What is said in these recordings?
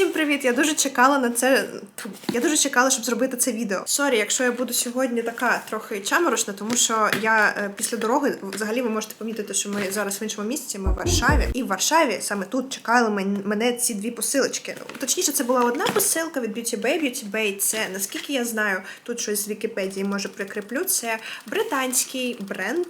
всім привіт! Я дуже чекала на це. Я дуже чекала, щоб зробити це відео. Сорі, якщо я буду сьогодні така трохи чаморошна, тому що я е, після дороги взагалі ви можете помітити, що ми зараз в іншому місці. Ми в Варшаві, і в Варшаві саме тут чекали мен- мене ці дві посилочки. Точніше, це була одна посилка від Beauty Bay. Beauty Bay – це наскільки я знаю, тут щось з Вікіпедії може прикріплю. Це британський бренд.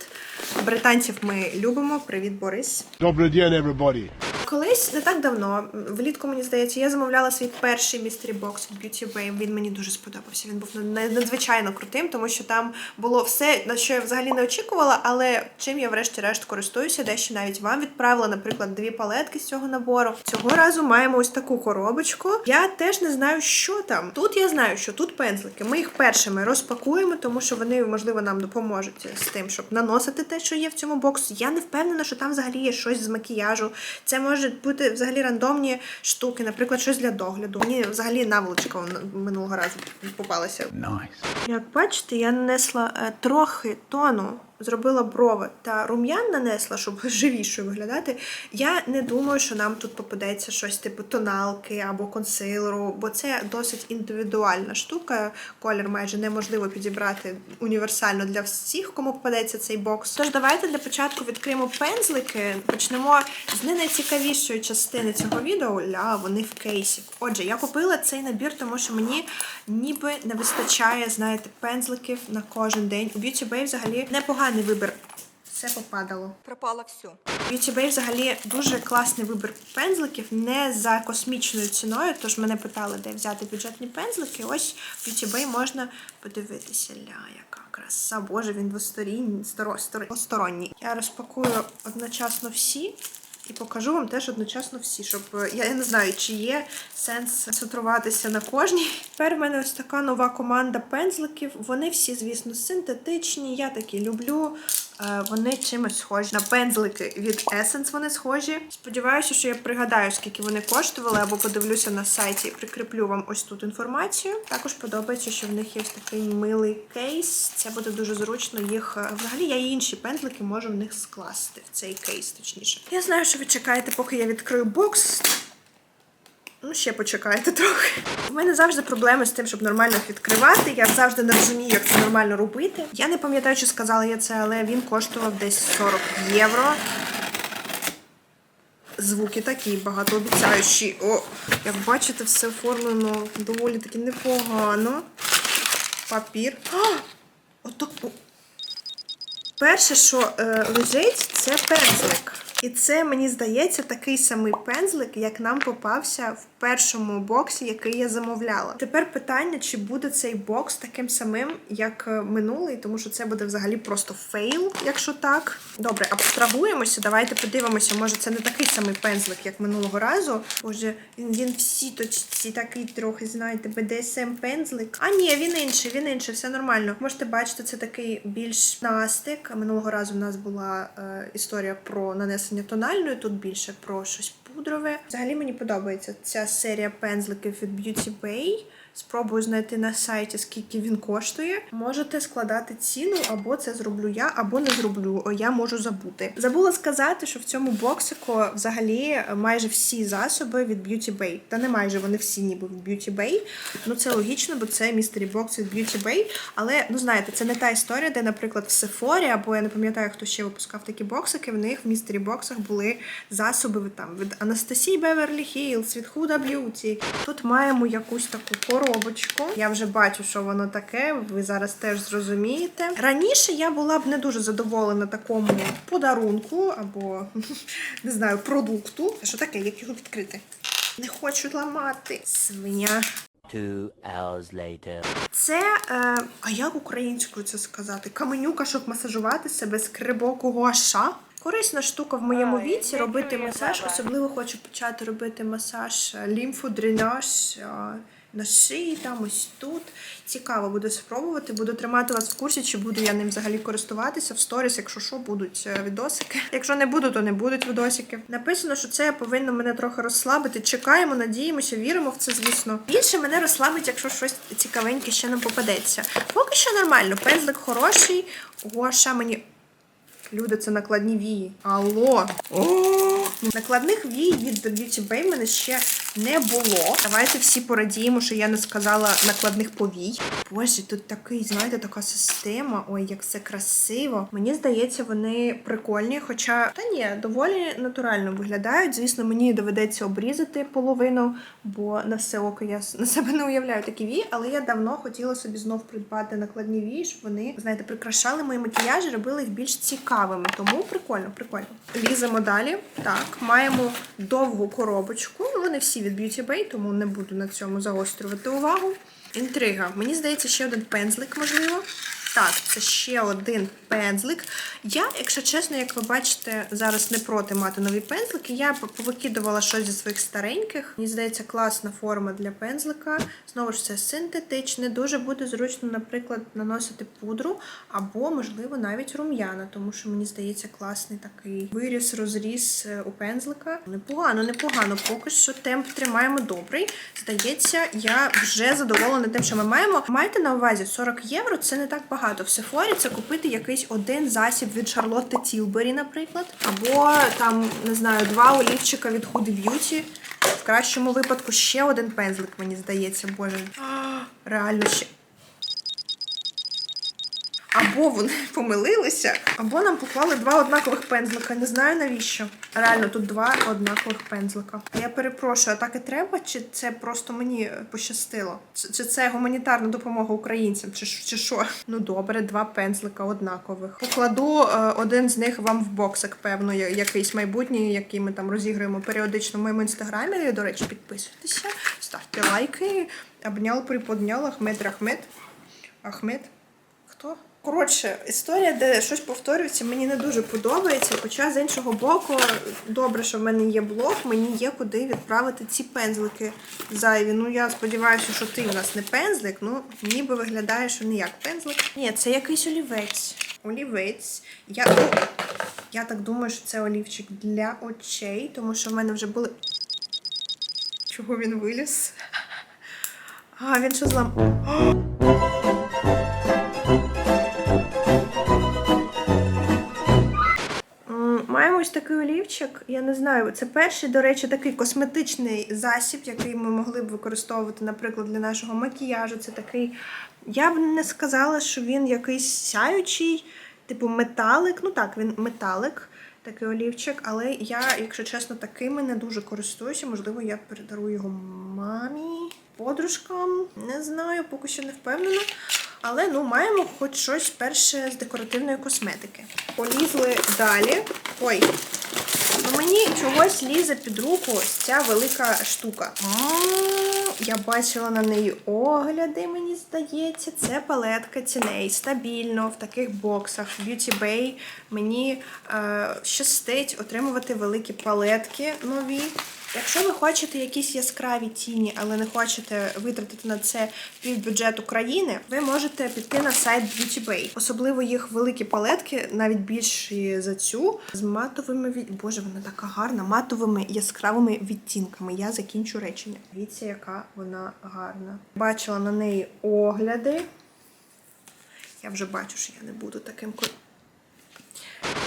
Британців ми любимо. Привіт, Борис. Добрий день, everybody. Колись не так давно, влітку мені здається, я замовляла свій перший містері бокс від Beauty Bay. Він мені дуже сподобався. Він був надзвичайно крутим, тому що там було все, на що я взагалі не очікувала, але чим я врешті-решт користуюся, дещо навіть вам відправила, наприклад, дві палетки з цього набору. Цього разу маємо ось таку коробочку. Я теж не знаю, що там. Тут я знаю, що тут пензлики. Ми їх першими розпакуємо, тому що вони, можливо, нам допоможуть з тим, щоб наносити те, що є в цьому боксі. Я не впевнена, що там взагалі є щось з макіяжу. Це можуть бути взагалі рандомні штуки, наприклад, щось для догляду. Мені взагалі наволочка минулого разу попалася. Як бачите, я нанесла е, трохи тону, зробила брови та рум'ян нанесла, щоб живішою виглядати. Я не думаю, що нам тут попадеться щось типу тоналки або консилеру, бо це досить індивідуальна штука. Колір майже неможливо підібрати універсально для всіх, кому попадеться цей бокс. Тож давайте для початку відкриємо пензлики. Почнемо з не найцікавішої частини цього відео. Ля, вони в кейсі. Отже, я купила цей набір, тому що мені ніби не вистачає, знаєте, пензликів на кожен день. У Beauty Bay взагалі непоганий вибір. Все попадало. Пропало все. Bay взагалі дуже класний вибір пензликів, не за космічною ціною. Тож мене питали, де взяти бюджетні пензлики. Ось в Beauty можна подивитися. Ля, яка краса. Боже, він двосторонній, сторо, сторо- двосторонній. Я розпакую одночасно всі. І покажу вам теж одночасно всі, щоб е, я, не знаю, чи є сенс концентруватися на кожній. Тепер в мене ось така нова команда пензликів. Вони всі, звісно, синтетичні. Я такі люблю. Е, Вони чимось схожі на пензлики від Essence вони схожі. Сподіваюся, що я пригадаю, скільки вони коштували, або подивлюся на сайті і прикріплю вам ось тут інформацію. Також подобається, що в них є такий милий кейс. Це буде дуже зручно їх. е, Взагалі я і інші пензлики можу в них скласти в цей кейс, точніше. Я знаю, що ви чекаєте, поки я відкрию бокс. Ну, ще почекайте трохи. У мене завжди проблеми з тим, щоб нормально відкривати. Я завжди не розумію, як це нормально робити. Я не пам'ятаю, чи сказала я це, але він коштував десь 40 євро. Звуки такі багатообіцяючі. О, як бачите, все оформлено доволі таки непогано. Папір. Отак. Перше, що е, лежить, це пензлик. І це, мені здається, такий самий пензлик, як нам попався в першому боксі, який я замовляла. Тепер питання, чи буде цей бокс таким самим, як е, минулий, тому що це буде взагалі просто фейл, якщо так. Добре, абстрагуємося. Давайте подивимося, може це не такий самий пензлик, як минулого разу. Боже, він, він в сіточці такий трохи, знаєте, BDSM пензлик. А ні, він інший, він інший, все нормально. Можете бачити, це такий більш настик. Минулого разу в нас була е, історія про нанесення тональної, тут більше про щось пудрове. Взагалі мені подобається ця серія пензликів від Beauty Bay. Спробую знайти на сайті, скільки він коштує. Можете складати ціну, або це зроблю я, або не зроблю. Я можу забути. Забула сказати, що в цьому боксику взагалі майже всі засоби від Beauty Bay. Та не майже вони всі ніби від Beauty Bay. Ну це логічно, бо це містері бокс від Beauty Bay. Але ну знаєте, це не та історія, де, наприклад, в Sephora, або я не пам'ятаю, хто ще випускав такі боксики. В них в містері боксах були засоби там від Анастасії Беверлі Хіллз, від Huda Beauty. Тут маємо якусь таку коробочку. Я вже бачу, що воно таке. Ви зараз теж зрозумієте. Раніше я була б не дуже задоволена такому подарунку або не знаю, продукту. Що таке, як його відкрити? Не хочу ламати. Свиня. Two hours later. Це, е, а як українською це сказати? Каменюка, щоб масажувати себе з крибокого аша. Корисна штука в моєму Ой, віці робити масаж. Особливо хочу почати робити масаж лімфодренаж е, на шиї, там ось тут. Цікаво буде спробувати. Буду тримати вас в курсі, чи буду я ним взагалі користуватися в сторіс, якщо що, будуть е, відосики. Якщо не буду, то не будуть відосики. Написано, що це повинно мене трохи розслабити. Чекаємо, надіємося, віримо в це, звісно. Більше мене розслабить, якщо щось цікавеньке ще нам попадеться. Поки що нормально, пензлик хороший. Гоша мені. Люди, це накладні вії. Алло. О! Накладних вій від Beauty Bay мене ще не було. Давайте всі порадіємо, що я не сказала накладних повій. Боже, тут такий, знаєте, така система. Ой, як все красиво. Мені здається, вони прикольні. Хоча, та ні, доволі натурально виглядають. Звісно, мені доведеться обрізати половину, бо на все око я на себе не уявляю такі вії, але я давно хотіла собі знов придбати накладні вії, щоб вони, знаєте, прикрашали мої макіяжі, робили їх більш цікавими. Тому прикольно, прикольно. Ліземо далі. Так, маємо довгу коробочку. Вони всі від Beauty Bay, тому не буду на цьому загострювати увагу. Інтрига. Мені здається, ще один пензлик, можливо. Так, це ще один пензлик. Я, якщо чесно, як ви бачите, зараз не проти мати нові пензлики. Я повикидувала щось зі своїх стареньких. Мені здається, класна форма для пензлика. Знову ж це синтетичне. Дуже буде зручно, наприклад, наносити пудру або, можливо, навіть рум'яна, тому що мені здається, класний такий виріс, розріз е, у пензлика. Непогано, непогано. Поки що темп тримаємо добрий. Здається, я вже задоволена тим, що ми маємо. Майте на увазі 40 євро це не так багато. В Сефорі це купити якийсь один засіб від Шарлотти Тілбері, наприклад, або там не знаю, два олівчика від Huda Beauty. В кращому випадку ще один пензлик, мені здається, боже. Реально ще. Або вони помилилися, або нам поклали два однакових пензлика. Не знаю навіщо. Реально, тут два однакових пензлика. Я перепрошую, а так і треба, чи це просто мені пощастило? Чи, чи це гуманітарна допомога українцям, чи, чи що? Ну добре, два пензлика однакових. Покладу е, один з них вам в боксик, певно, якийсь майбутній, який ми там розіграємо періодично в моєму інстаграмі. До речі, підписуйтеся, ставте лайки. Обнял, приподнял Ахмед Рахмет. Ахмед. Хто? Коротше, історія, де щось повторюється, мені не дуже подобається. Хоча з іншого боку, добре, що в мене є блог, мені є куди відправити ці пензлики зайві. Ну я сподіваюся, що ти в нас не пензлик. Ну ніби виглядає, що не як пензлик. Ні, це якийсь олівець. Олівець. Я, ну, я так думаю, що це олівчик для очей, тому що в мене вже були. Чого він виліз? А, він що злам. Ось такий олівчик. Я не знаю, це перший, до речі, такий косметичний засіб, який ми могли б використовувати, наприклад, для нашого макіяжу. Це такий. Я б не сказала, що він якийсь сяючий, типу металик. Ну так, він металик, такий олівчик, але я, якщо чесно, такими не дуже користуюся. Можливо, я передарую його мамі, подружкам. Не знаю, поки що не впевнена. Але ну маємо хоч щось перше з декоративної косметики. Полізли далі. Ой, ну мені чогось лізе під руку ця велика штука. Я бачила на неї огляди, мені здається. Це палетка ціней. Стабільно в таких боксах. Beauty Bay мені е, щастить отримувати великі палетки нові. Якщо ви хочете якісь яскраві тіні, але не хочете витратити на це півбюджету країни, ви можете піти на сайт Beauty Bay. Особливо їх великі палетки, навіть більші за цю, з матовими від... Боже, вона така гарна, матовими яскравими відтінками. Я закінчу речення. Дивіться, яка вона гарна. Бачила на неї огляди. Я вже бачу, що я не буду таким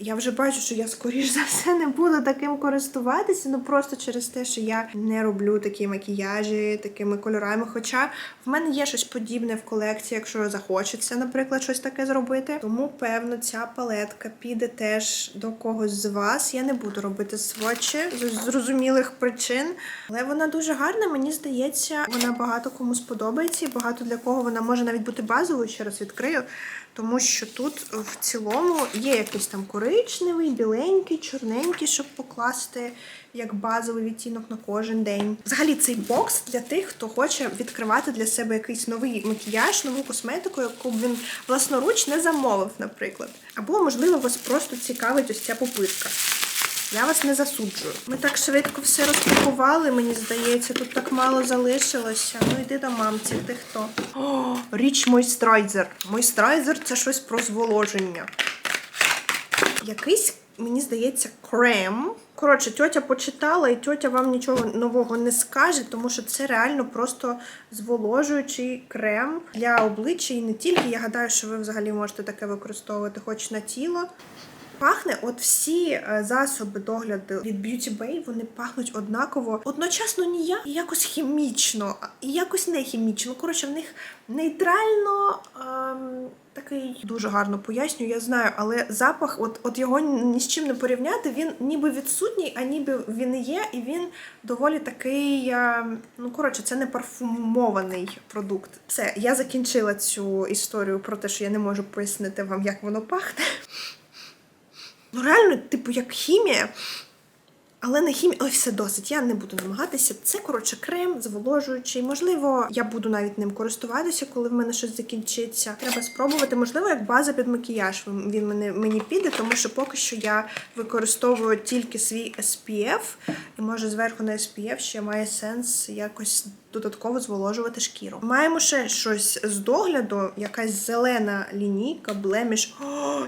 я вже бачу, що я скоріш за все не буду таким користуватися, ну просто через те, що я не роблю такі макіяжі такими кольорами. Хоча в мене є щось подібне в колекції, якщо захочеться, наприклад, щось таке зробити. Тому, певно, ця палетка піде теж до когось з вас. Я не буду робити свочі з зрозумілих причин, але вона дуже гарна. Мені здається, вона багато кому сподобається, багато для кого вона може навіть бути базовою. Ще раз відкрию. Тому що тут в цілому є якийсь там коричневий, біленький, чорненький, щоб покласти як базовий відтінок на кожен день. Взагалі, цей бокс для тих, хто хоче відкривати для себе якийсь новий макіяж, нову косметику, яку б він власноруч не замовив, наприклад. Або, можливо, вас просто цікавить ось ця попитка. Я вас не засуджую. Ми так швидко все розпакували, мені здається, тут так мало залишилося. Ну йди до мамці, ти хто? О, річ мойстрайзер. Мойстрайзер це щось про зволоження. Якийсь, мені здається, крем. Коротше, тьотя почитала, і тьотя вам нічого нового не скаже, тому що це реально просто зволожуючий крем для обличчя і не тільки. Я гадаю, що ви взагалі можете таке використовувати хоч на тіло. Пахне, от всі е, засоби догляду від Beauty Bay, вони пахнуть однаково, одночасно ніяк і якось хімічно, і якось не хімічно. Коротше, в них нейтрально. Ем... Такий дуже гарно пояснюю, я знаю, але запах, от, от його ні з чим не порівняти, він ніби відсутній, а ніби він є, і він доволі такий. е, Ну, коротше, це не парфумований продукт. Все, я закінчила цю історію про те, що я не можу пояснити вам, як воно пахне. Ну, реально, типу, як хімія. Але не хімія, ой, все досить. Я не буду намагатися. Це коротше крем зволожуючий. Можливо, я буду навіть ним користуватися, коли в мене щось закінчиться. Треба спробувати. Можливо, як база під макіяж він мені, мені піде, тому що поки що я використовую тільки свій SPF, і може зверху на SPF ще має сенс якось додатково зволожувати шкіру. Маємо ще щось з догляду, якась зелена лінійка, блеміш. О,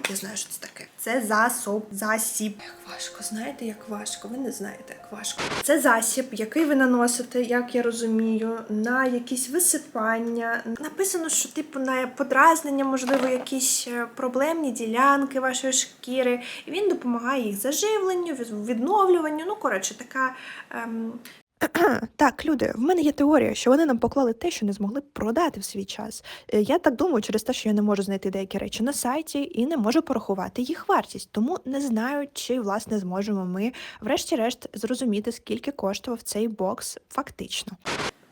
я знаю, що це таке. Це засоб, засіб. Як важко, знаєте, як важко. Ви не знаєте, як важко. Це засіб, який ви наносите, як я розумію, на якісь висипання. Написано, що типу на подразнення, можливо, якісь е, проблемні ділянки вашої шкіри. І він допомагає їх заживленню, відновлюванню. Ну, коротше, така. Ем, Так, люди, в мене є теорія, що вони нам поклали те, що не змогли продати в свій час. Е, Я так думаю, через те, що я не можу знайти деякі речі на сайті і не можу порахувати їх вартість. Тому не знаю, чи власне зможемо ми, врешті-решт, зрозуміти, скільки коштував цей бокс фактично.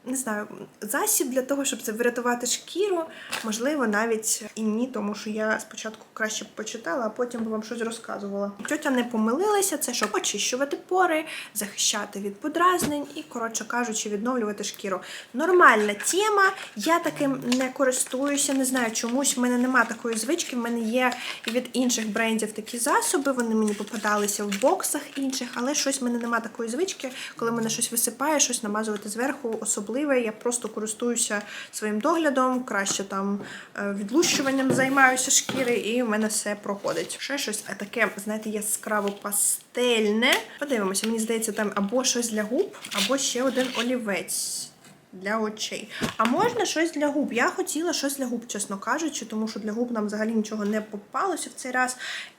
Не знаю, засіб для того, щоб це врятувати шкіру, можливо, навіть і ні, тому що я спочатку краще почитала, а потім вам щось розказувала. Тьотя не помилилася, це щоб очищувати пори, захищати від подразнень і, коротше кажучи, відновлювати шкіру. Нормальна тема. Я таким не користуюся, не знаю, чомусь в мене нема такої звички. В мене є і від інших брендів такі засоби. Вони мені попадалися в боксах інших, але щось в мене нема такої звички, коли мене щось висипає, щось намазувати зверху, особливе. Я просто користуюся своїм доглядом, краще там е, відлущуванням займаюся шкіри, і в мене все проходить. Ще щось а таке, знаєте, яскраво пастельне. Подивимося, мені здається, там або щось для губ, або ще один олівець. Для очей. А можна щось для губ? Я хотіла щось для губ, чесно кажучи, тому що для губ нам взагалі нічого не попалося в цей раз.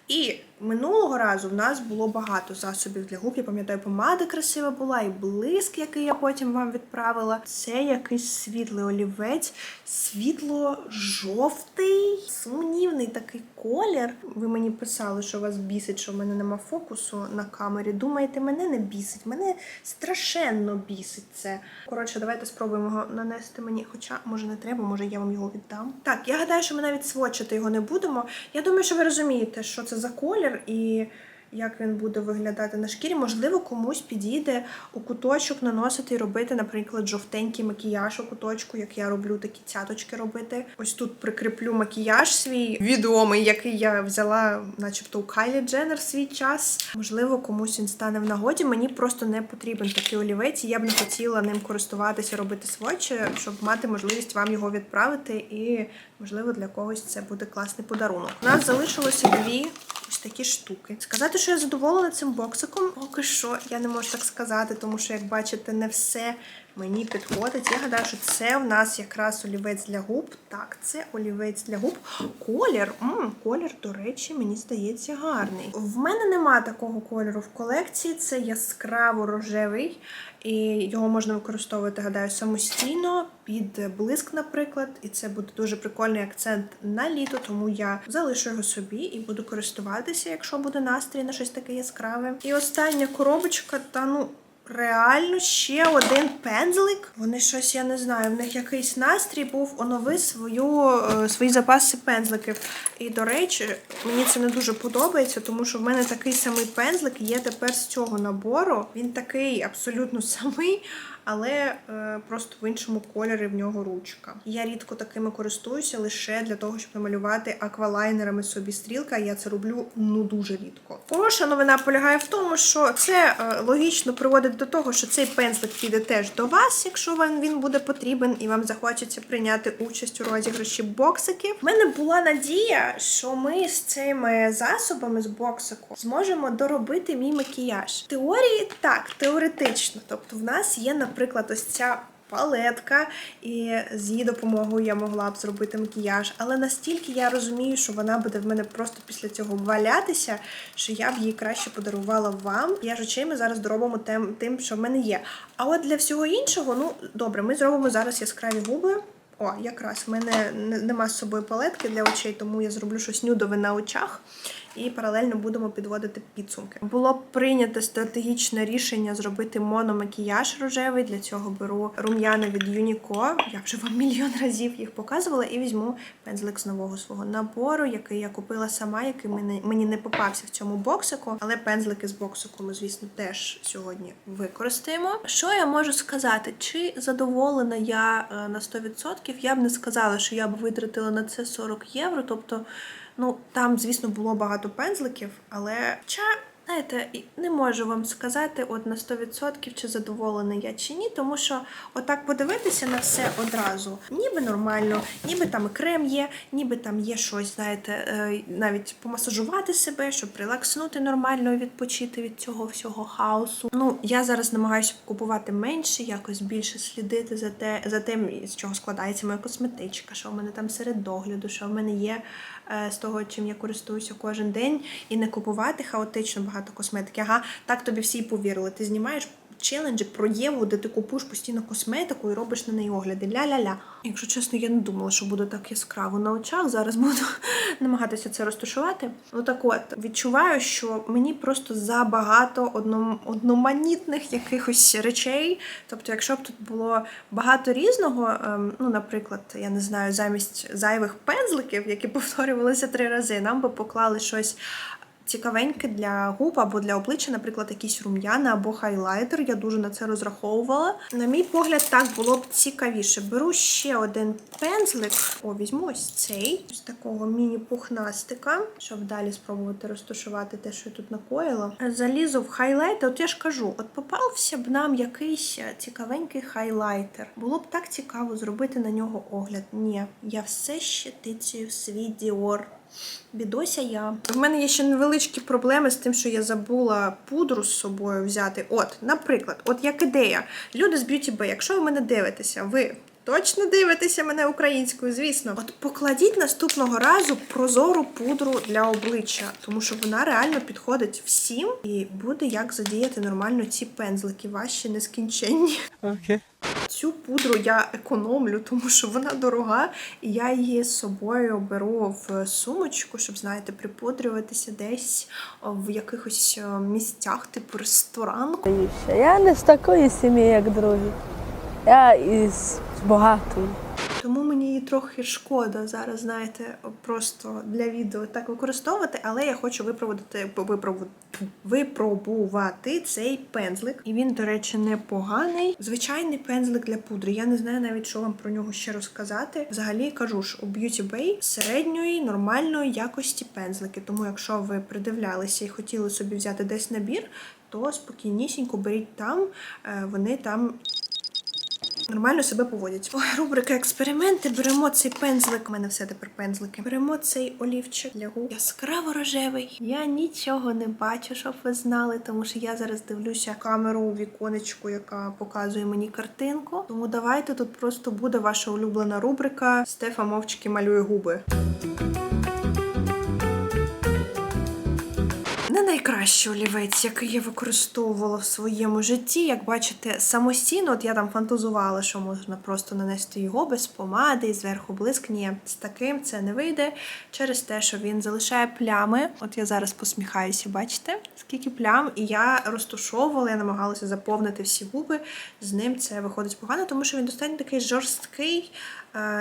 І минулого разу в нас було багато засобів для губ. Я пам'ятаю, помада красива була, і блиск, який я потім вам відправила. Це якийсь світлий олівець, світло-жовтий, сумнівний такий колір. Ви мені писали, що вас бісить, що в мене нема фокусу на камері. Думаєте, мене не бісить? Мене страшенно бісить це. Коротше, давайте спробуємо його нанести мені. Хоча, може, не треба, може я вам його віддам. Так, я гадаю, що ми навіть сводчити його не будемо. Я думаю, що ви розумієте, що це за колір і. Як він буде виглядати на шкірі, можливо, комусь підійде у куточок наносити і робити, наприклад, жовтенький макіяж у куточку, як я роблю такі цяточки робити. Ось тут прикріплю макіяж свій відомий, який я взяла, начебто, у Кайлі Дженнер свій час. Можливо, комусь він стане в нагоді. Мені просто не потрібен такий олівець. Я б не хотіла ним користуватися, робити сводчі, щоб мати можливість вам його відправити. І, можливо, для когось це буде класний подарунок. У нас залишилося дві ось такі штуки. Сказати, що я задоволена цим боксиком, поки що я не можу так сказати, тому що, як бачите, не все мені підходить. Я гадаю, що це в нас якраз олівець для губ. Так, це олівець для губ. Колір, м, колір, до речі, мені здається, гарний. В мене нема такого кольору в колекції. Це яскраво рожевий, і його можна використовувати, гадаю, самостійно під блиск, наприклад. І це буде дуже прикольний акцент на літо, тому я залишу його собі і буду користуватися, якщо буде настрій на щось таке яскраве. І остання коробочка, та ну. Реально ще один пензлик. Вони щось, я не знаю, в них якийсь настрій був онови свою, е, свої запаси пензликів. І, до речі, мені це не дуже подобається, тому що в мене такий самий пензлик є тепер з цього набору. Він такий абсолютно самий, але е, просто в іншому кольорі в нього ручка. Я рідко такими користуюся лише для того, щоб намалювати аквалайнерами собі стрілка. Я це роблю ну дуже рідко. Хороша новина полягає в тому, що це е, логічно приводить до того, що цей пензлик піде теж до вас, якщо вам він буде потрібен, і вам захочеться прийняти участь у розіграші боксиків. У мене була надія, що ми з цими засобами з боксику зможемо доробити мій макіяж. В теорії так, теоретично. Тобто, в нас є, наприклад, ось ця. Палетка, і з її допомогою я могла б зробити макіяж. Але настільки я розумію, що вона буде в мене просто після цього валятися, що я б її краще подарувала вам. Я ж очей ми зараз доробимо тим, тим, що в мене є. А от для всього іншого, ну добре, ми зробимо зараз яскраві губи. О, якраз в мене нема з собою палетки для очей, тому я зроблю щось нюдове на очах і паралельно будемо підводити підсумки. Було прийнято стратегічне рішення зробити мономакіяж рожевий. Для цього беру рум'яна від Юніко. Я вже вам мільйон разів їх показувала, і візьму пензлик з нового свого набору, який я купила сама, який мені, не попався в цьому боксику. Але пензлики з боксику ми, звісно, теж сьогодні використаємо. Що я можу сказати? Чи задоволена я е, на 100%? Я б не сказала, що я б витратила на це 40 євро. Тобто, ну там, звісно, було багато пензликів, але ча. Знаєте, не можу вам сказати от на 100% чи задоволена я чи ні, тому що отак подивитися на все одразу, ніби нормально, ніби там крем є, ніби там є щось, знаєте, е, навіть помасажувати себе, щоб релакснути нормально і відпочити від цього всього хаосу. Ну, я зараз намагаюся купувати менше, якось більше слідити за те, за тим, з чого складається моя косметичка, що в мене там серед догляду, що в мене є з того, чим я користуюся кожен день, і не купувати хаотично багато косметики. Ага, так тобі всі повірили. Ти знімаєш челенджик про Єву, де ти купуєш постійно косметику і робиш на неї огляди. Ля-ля-ля. Якщо чесно, я не думала, що буде так яскраво на очах. Зараз буду намагатися це розташувати. Ну так от відчуваю, що мені просто забагато одном, одноманітних якихось речей. Тобто, якщо б тут було багато різного, ем, ну, наприклад, я не знаю, замість зайвих пензликів, які повторювалися три рази, нам би поклали щось. Цікавеньке для губ або для обличчя, наприклад, якісь рум'яна або хайлайтер. Я дуже на це розраховувала. На мій погляд, так було б цікавіше. Беру ще один пензлик. О, візьму ось цей з такого міні-пухнастика, щоб далі спробувати розташувати те, що я тут накоїла. Залізу в хайлайтер. От я ж кажу, от попався б нам якийсь цікавенький хайлайтер. Було б так цікаво зробити на нього огляд. Ні, я все ще тицюю в свій Діор. Бідося я. В мене є ще невеличкі проблеми з тим, що я забула пудру з собою взяти. От, наприклад, от як ідея. Люди з Beauty Bay, якщо ви мене дивитеся, ви. Точно дивитеся мене українською, звісно. От покладіть наступного разу прозору пудру для обличчя, тому що вона реально підходить всім і буде як задіяти нормально ці пензлики, ваші нескінченні. Okay. Цю пудру я економлю, тому що вона дорога, і я її з собою беру в сумочку, щоб, знаєте, припудрюватися десь в якихось е, місцях, типу ресторан. Я не з такої сім'ї, як другі. Я із багатої. Тому мені її трохи шкода зараз, знаєте, просто для відео так використовувати, але я хочу випробувати, випробувати, випробувати цей пензлик. І він, до речі, непоганий. Звичайний пензлик для пудри. Я не знаю навіть, що вам про нього ще розказати. Взагалі кажу ж, у Beauty Bay середньої нормальної якості пензлики. Тому, якщо ви придивлялися і хотіли собі взяти десь набір, то спокійнісінько беріть там, Е, вони там нормально себе поводять. Ой, рубрика експерименти. Беремо цей пензлик. У мене все тепер пензлики. Беремо цей олівчик для губ. Яскраво рожевий. Я нічого не бачу, щоб ви знали, тому що я зараз дивлюся камеру віконечку, яка показує мені картинку. Тому давайте тут просто буде ваша улюблена рубрика Стефа мовчки малює губи. Найкращий олівець, який я використовувала в своєму житті. Як бачите, самостійно, от я там фантазувала, що можна просто нанести його без помади і зверху блиск. Ні, з таким це не вийде через те, що він залишає плями. От я зараз посміхаюся, бачите, скільки плям, і я розтушовувала, я намагалася заповнити всі губи. З ним це виходить погано, тому що він достатньо такий жорсткий.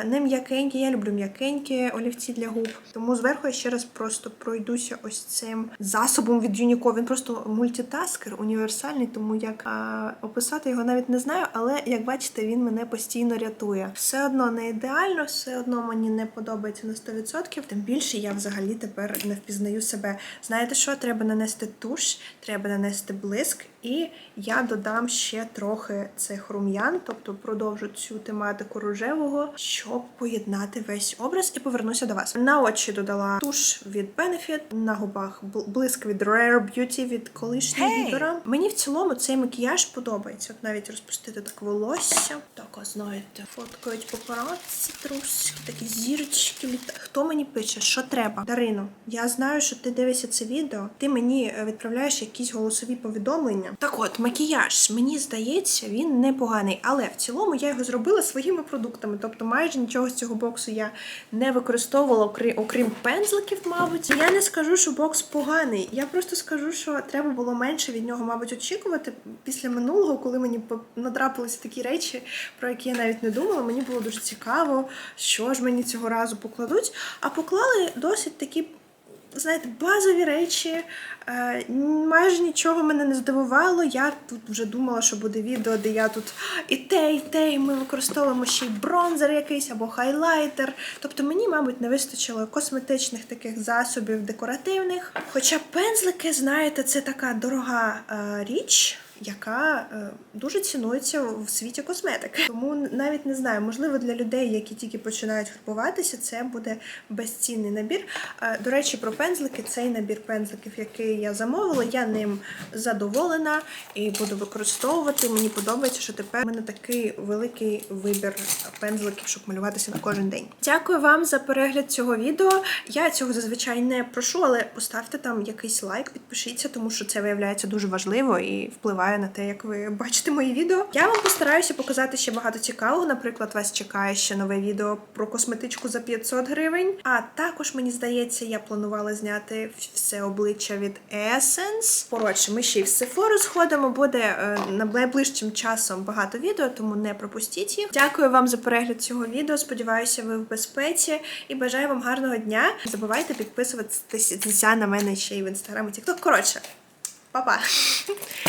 Не м'якенький, я люблю м'якенькі олівці для губ. Тому зверху я ще раз просто пройдуся ось цим засобом від Юніко. Він просто мультитаскер, універсальний, тому як а, описати його навіть не знаю, але як бачите, він мене постійно рятує. Все одно не ідеально, все одно мені не подобається на 100%. Тим більше я взагалі тепер не впізнаю себе. Знаєте що? Треба нанести туш, треба нанести блиск, і я додам ще трохи цих рум'ян, тобто продовжу цю тематику рожевого щоб поєднати весь образ і повернуся до вас. На очі додала туш від Benefit, на губах бл- блиск від Rare Beauty від колишнього Hey! Вібера. Мені в цілому цей макіяж подобається. От навіть розпустити так волосся. Так, а знаєте, фоткають папараці трошки, такі зірочки. Хто мені пише, що треба? Дарино, я знаю, що ти дивишся це відео. Ти мені е, відправляєш якісь голосові повідомлення. Так от, макіяж, мені здається, він непоганий, але в цілому я його зробила своїми продуктами. Тобто майже нічого з цього боксу я не використовувала, окрім, пензликів, мабуть. Я не скажу, що бокс поганий. Я просто скажу, що треба було менше від нього, мабуть, очікувати після минулого, коли мені надрапилися такі речі, про які я навіть не думала. Мені було дуже цікаво, що ж мені цього разу покладуть. А поклали досить такі. Знаєте, базові речі, е, майже нічого мене не здивувало. Я тут вже думала, що буде відео, де я тут і те, і те, і ми використовуємо ще й бронзер якийсь або хайлайтер. Тобто мені, мабуть, не вистачило косметичних таких засобів декоративних. Хоча пензлики, знаєте, це така дорога е, річ. Яка е, дуже цінується в світі косметики, тому навіть не знаю, можливо, для людей, які тільки починають фарбуватися, це буде безцінний набір. Е, До речі, про пензлики. Цей набір пензликів, який я замовила, я ним задоволена і буду використовувати. Мені подобається, що тепер у мене такий великий вибір пензликів, щоб малюватися на кожен день. Дякую вам за перегляд цього відео. Я цього зазвичай не прошу, але поставте там якийсь лайк, підпишіться, тому що це виявляється дуже важливо і впливає на те, як ви бачите мої відео. Я вам постараюся показати ще багато цікавого. Наприклад, вас чекає ще нове відео про косметичку за 500 гривень. А також мені здається, я планувала зняти все обличчя від Essence. Коротше, ми ще й в Sephora сходимо. Буде е, найближчим часом багато відео, тому не пропустіть їх. Дякую вам за перегляд цього відео. Сподіваюся, ви в безпеці і бажаю вам гарного дня. Не забувайте підписуватися на мене ще й в інстаграм і тікток. Коротше, па-па!